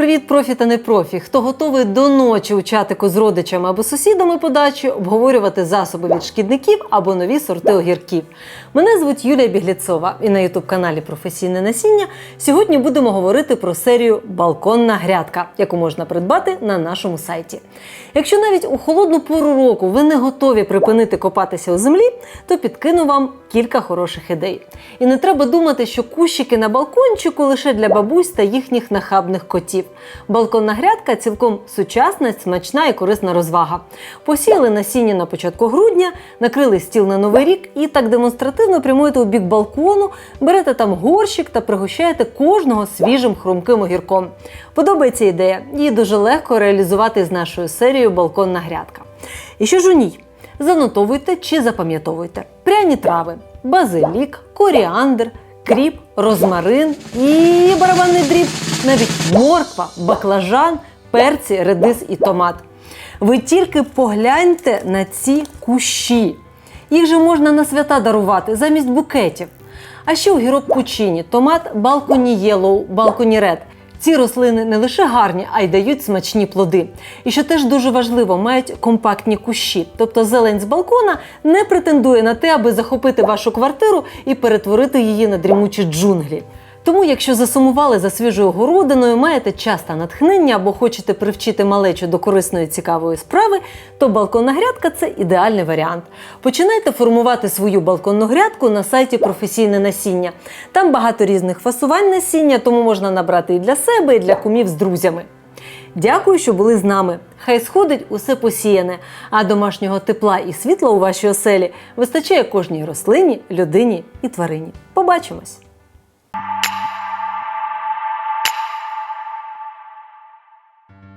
привіт, профі та не профі. Хто готовий до ночі у чатику з родичами або сусідами по дачі обговорювати засоби від шкідників або нові сорти огірків. Мене звуть Юлія Бігліцова, і на ютуб-каналі Професійне насіння сьогодні будемо говорити про серію Балконна грядка, яку можна придбати на нашому сайті. Якщо навіть у холодну пору року ви не готові припинити копатися у землі, то підкину вам кілька хороших ідей. І не треба думати, що кущики на балкончику лише для бабусь та їхніх нахабних котів. Балконна грядка цілком сучасна, смачна і корисна розвага. Посіяли насіння на початку грудня, накрили стіл на новий рік і так демонстративно прямуєте у бік балкону, берете там горщик та пригощаєте кожного свіжим хрумким огірком. Подобається ідея, її дуже легко реалізувати з нашою серією Балконна грядка. І що ж у ній? Занотовуйте чи запам'ятовуйте пряні трави, базилік, коріандр, кріп, розмарин і барабанний дріб, навіть морква, баклажан, перці, редис і томат. Ви тільки погляньте на ці кущі. Їх же можна на свята дарувати замість букетів. А ще огірок пучині, томат балконі єлоу, балконі ред. Ці рослини не лише гарні, а й дають смачні плоди. І що теж дуже важливо, мають компактні кущі. Тобто зелень з балкона не претендує на те, аби захопити вашу квартиру і перетворити її на дрімучі джунглі. Тому, якщо засумували за свіжою городиною, маєте час та натхнення або хочете привчити малечу до корисної цікавої справи, то балконна грядка це ідеальний варіант. Починайте формувати свою балконну грядку на сайті Професійне насіння. Там багато різних фасувань насіння, тому можна набрати і для себе, і для кумів з друзями. Дякую, що були з нами. Хай сходить усе посіяне, а домашнього тепла і світла у вашій оселі вистачає кожній рослині, людині і тварині. Побачимось!